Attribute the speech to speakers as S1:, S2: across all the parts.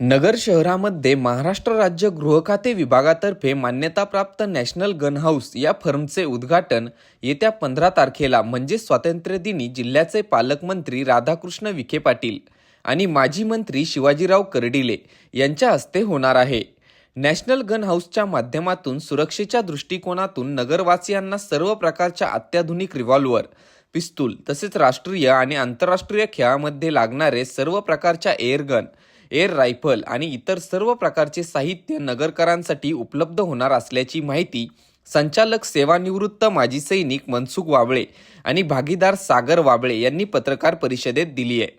S1: नगर शहरामध्ये महाराष्ट्र राज्य गृहखाते विभागातर्फे मान्यताप्राप्त नॅशनल गन हाऊस या फर्मचे उद्घाटन येत्या पंधरा तारखेला म्हणजे स्वातंत्र्यदिनी जिल्ह्याचे पालकमंत्री राधाकृष्ण विखे पाटील आणि माजी मंत्री शिवाजीराव कर्डिले यांच्या हस्ते होणार आहे. नॅशनल गन हाऊसच्या माध्यमातून सुरक्षेच्या दृष्टिकोनातून नगरवासियांना सर्व प्रकारच्या अत्याधुनिक रिव्हॉल्वर पिस्तूल तसेच राष्ट्रीय आणि आंतरराष्ट्रीय खेळामध्ये लागणारे सर्व प्रकारच्या एअरगन एअर रायफल आणि इतर सर्व प्रकारचे साहित्य नगरकरांसाठी उपलब्ध होणार असल्याची माहिती संचालक सेवानिवृत्त माजी सैनिक मनसुख वाबळे आणि भागीदार सागर वाबळे यांनी पत्रकार परिषदेत दिली आहे.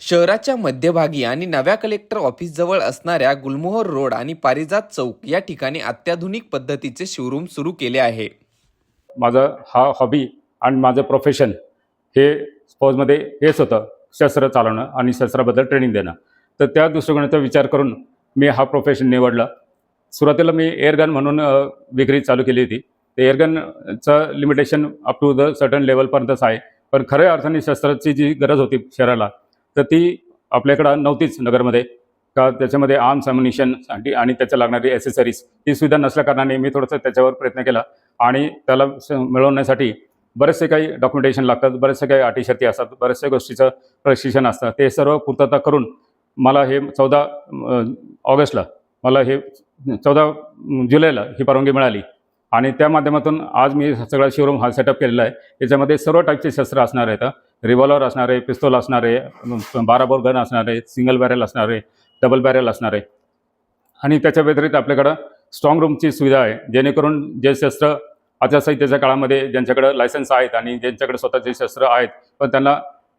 S1: शहराच्या मध्यभागी आणि नव्या कलेक्टर ऑफिसजवळ असणाऱ्या गुलमोहर रोड आणि पारिजात चौक या ठिकाणी अत्याधुनिक पद्धतीचे शोरूम सुरू केले आहे.
S2: माझं हा हॉबी आणि माझं प्रोफेशन हे फौजमध्ये हेच होतं शस्त्र चालवणं आणि शस्त्राबद्दल ट्रेनिंग देणं. तर त्या दृष्टिकोनाचा विचार करून मी हा प्रोफेशन निवडला. सुरुवातीला मी एअरगन म्हणून विक्री चालू केली होती. ते एअरगनचं limitation up to the certain लेवलपर्यंतच आहे. पण खऱ्या अर्थाने शस्त्राची जी गरज होती शहराला तर ती आपल्याकडं नव्हतीच नगरमध्ये. का त्याच्यामध्ये आर्म्स अम्युनिशन आणि त्याच्या लागणारी ॲसेसरीज ही सुविधा नसल्याकारणाने मी थोडंसं त्याच्यावर प्रयत्न केला. आणि त्याला स- मिळवण्यासाठी बरेचसे काही डॉक्युमेंटेशन लागतात बरेचसे काही अटीशर्ती असतात बऱ्याचशा गोष्टीचं प्रशिक्षण असतं. ते सर्व पूर्तता करून मला हे चौदा ऑगस्टला मला हे चौदा जुलैला ही परवानगी मिळाली. आणि त्या माध्यमातून आज मी सगळा शोरूम हा सेटअप केलेला आहे. याच्यामध्ये सर्व टाईपचे शस्त्र असणार आहेत रिव्हॉल्वर असणार आहे पिस्तोल असणार आहे बारा बोर गन असणार आहे सिंगल बॅरेल असणार आहे डबल बॅरेल असणार आहे. आणि त्याच्या व्यतिरिक्त आपल्याकडं स्ट्रॉंग रूमची सुविधा आहे. जेणेकरून जे शस्त्र आचारसंहितेच्या काळामध्ये ज्यांच्याकडं लायसन्स आहेत आणि ज्यांच्याकडे स्वतःचे शस्त्र आहेत पण त्यांना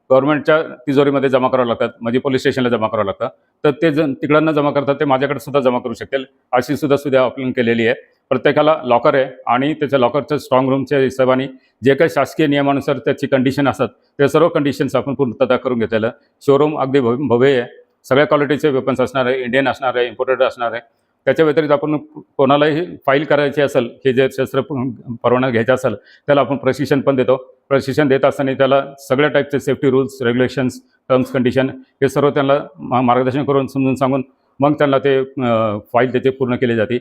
S2: गव्हर्नमेंटच्या तिजोरीमध्ये जमा करावं लागतात म्हणजे पोलीस स्टेशनला जमा करावं लागतं. तर ते जण तिकडं जमा करतात ते माझ्याकडे सुद्धा जमा करू शकतील. अशी सुद्धा सुद्धा आपण केलेली आहे. प्रत्येकाला लॉकर आहे आणि त्याच्या लॉकरच्या स्ट्रॉंग रूमच्या हिशोबाने जे काही शासकीय नियमानुसार त्याची कंडिशन असतात ते सर्व कंडिशन्स आपण पूर्तता करून घेतलेलं शोरूम अगदी भव्य भव्य आहे. सगळ्या क्वालिटीचे वेपन्स असणार आहे इंडियन असणार आहे इम्पोर्टेड असणार आहे. त्याच्या व्यतिरिक्त आपण कोणालाही फाईल करायची असेल हे जे शस्त्र परवाना घ्यायचा असेल त्याला आपण प्रशिक्षण पण देतो. प्रशिक्षण देत असताना त्याला सगळ्या टाईपचे safety rules regulations terms condition हे सर्व त्यांना मार्गदर्शन करून समजून सांगून मग त्यांना ते फाईल त्याचे पूर्ण केली जाते.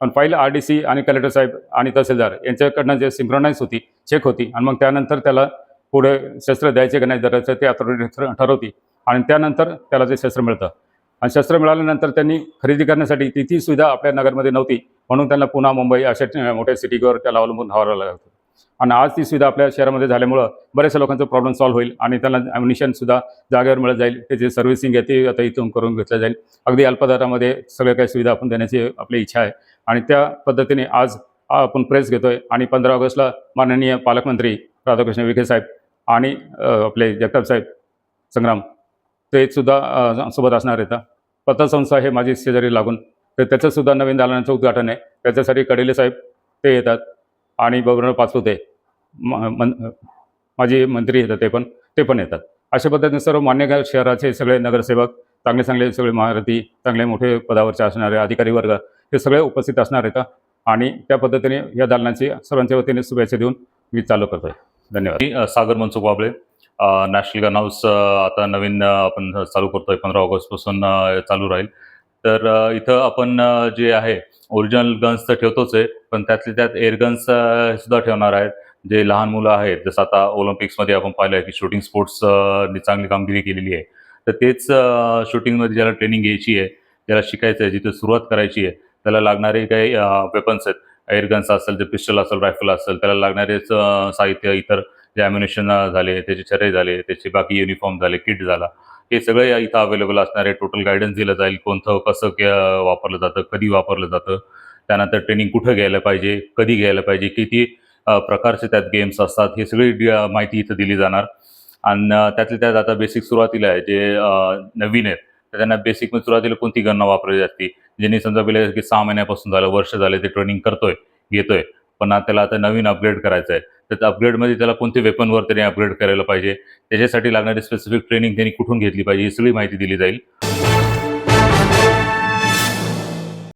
S2: पण फाईल आर डी सी आणि कलेक्टर साहेब आणि तहसीलदार यांच्याकडनं जे सिंक्रोनाईज होती चेक होती आणि मग त्यानंतर त्याला पुढे शस्त्र द्यायचे का नाही द्यायचं ते अथॉरिटी ठरवते आणि त्यानंतर त्याला ते शस्त्र मिळतं आणि शस्त्र मिळाल्यानंतर त्यांनी खरेदी करण्यासाठी ती ती सुविधा आपल्या नगरमध्ये नव्हती. म्हणून त्यांना पुन्हा मुंबई अशा मोठ्या सिटीवर त्याला अवलंबून राहावं लागतं आणि आज ती सुविधा आपल्या शहरामध्ये झाल्यामुळं बऱ्याचशा लोकांचा प्रॉब्लेम सॉल्व्ह होईल आणि त्यांना ॲम्युनिशनसुद्धा जागेवर मिळत जाईल. त्याची सर्व्हिसिंग आहे ती आता इथून करून घेतलं जाईल. अगदी अल्पदरामध्ये सगळ्या काही सुविधा आपण देण्याची आपली इच्छा आहे. आणि त्या पद्धतीने आज आपण प्रेस घेतोय आणि पंधरा ऑगस्टला माननीय पालकमंत्री राधाकृष्ण विखे साहेब आणि आपले जगताप साहेब संग्राम. ते सुद्धा सोबत असणार आहेत. पतसंस्था हे माझी शेजारी लागून तर त्याचंसुद्धा नवीन दालनाचं उद्घाटन आहे. त्याच्यासाठी कडेले साहेब ते येतात आणि गव्हर्नर पाचपुते मन माझे मंत्री येतात ते पण ते पण येतात. अशा पद्धतीने सर्व मान्य शहराचे सगळे नगरसेवक चांगले चांगले सगळे महारथी चांगले मोठे पदावरचे असणारे अधिकारी वर्ग हे सगळे उपस्थित असणार आहेत. आणि त्या पद्धतीने या दालनाची सर्वांच्या वतीने शुभेच्छा देऊन मी चालू करतो धन्यवाद.
S3: Sagar Mansukh Wable. National gun house आता नवीन आपण चालू करतोय पंधरा ऑगस्टपासून चालू राहील. तर इथं आपण जे आहे ओरिजिनल गन्स तर ठेवतोच आहे पण त्यातले त्यात एअरगन्स सुद्धा ठेवणार आहेत. जे लहान मुलं आहेत जसं आता ऑलिम्पिक्समध्ये आपण पाहिलं आहे की शूटिंग स्पोर्ट्स चांगली कामगिरी केलेली आहे. तर तेच शूटिंगमध्ये ज्याला ट्रेनिंग घ्यायची आहे ज्याला शिकायचं आहे जिथे सुरुवात करायची आहे त्याला लागणारे काही वेपन्स आहेत. एअरगन्स असेल जे पिस्टल असेल रायफल असेल त्याला लागणारेच साहित्य इतर जे ॲम्युनेशन झाले त्याचे छरे झाले त्याचे बाकी युनिफॉर्म झाले किट झाला. हे सगळे इथं अवेलेबल असणारे टोटल गायडन्स दिलं जाईल कोणतं कसं वापरलं जातं कधी वापरलं जातं. त्यानंतर ट्रेनिंग कुठं घ्यायला पाहिजे कधी घ्यायला पाहिजे किती प्रकारचे त्यात गेम्स असतात हे सगळी माहिती इथं दिली जाणार. आणि त्यातले त्यात आता बेसिक सुरुवातीला आहे जे नवीन आहेत तर त्यांना बेसिक सुरुवातीला कोणती गणना वापरली जाते? ज्यांनी समजा पहिले की सहा महिन्यापासून झालं वर्ष झाले ते ट्रेनिंग करतोय घेतोय. पण आता त्याला आता नवीन अपग्रेड करायचं आहे. तर त्या अपग्रेडमध्ये त्याला कोणते वेपनवर त्याने अपग्रेड करायला पाहिजे? त्याच्यासाठी लागणारी स्पेसिफिक ट्रेनिंग त्यांनी कुठून घेतली पाहिजे? ही सगळी माहिती दिली जाईल.